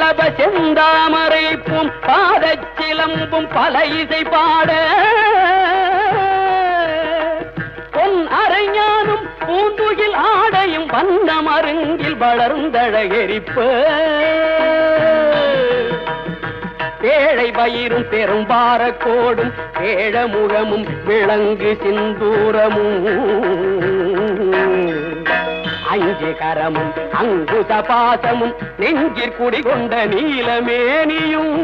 மேளப செந்தாமரைப்பும் பாதச்சிலம்பும் பல இசை பாட. பொன் அரைஞானும் பூந்துகில் ஆடையும் வந்த மருங்கில் வளர்ந்தழகெரிப்பு பேழை பயிரும் பெரும்பார கோடும் பேழமுகமும் விளங்கு சிந்தூரமும். அஞ்சு கரமும் அங்குச பாசமும் நெஞ்சிற் குடிகொண்ட நீலமேனியும்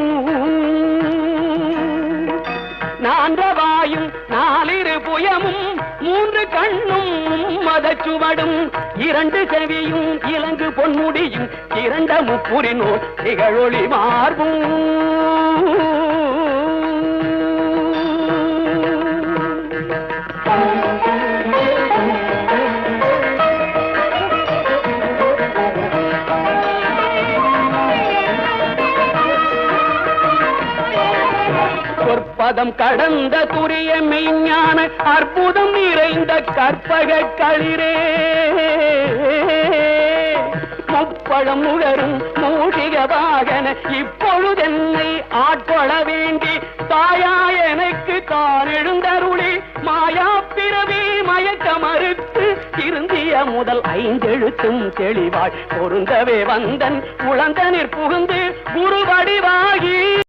நான்றவாயும் நாலிரு புயமும் மூன்று கண்ணும் மதச்சுவடும் இரண்டு செவியும் இலங்கு பொன்முடியும் இரண்ட முப்புரினோ திகழொளி மார்பும் Thank you. பொற்பதம் கடந்த துரிய மெய்ஞான அற்புதம் நிறைந்த கற்பக களிரே. முப்பழம் உழரும் மூடிக வாகன இப்பொழுதென்னை ஆட்கொள்ள வேண்டி தாயா எனக்கு தான் எழுந்தருளி மாயா பிறவி மயக்க மறுத்து திருந்திய முதல் ஐந்தெழுத்தும் தெளிவாய் பொருந்தவே வந்தன் உழந்தனிற் புகுந்து குருவடிவாகி.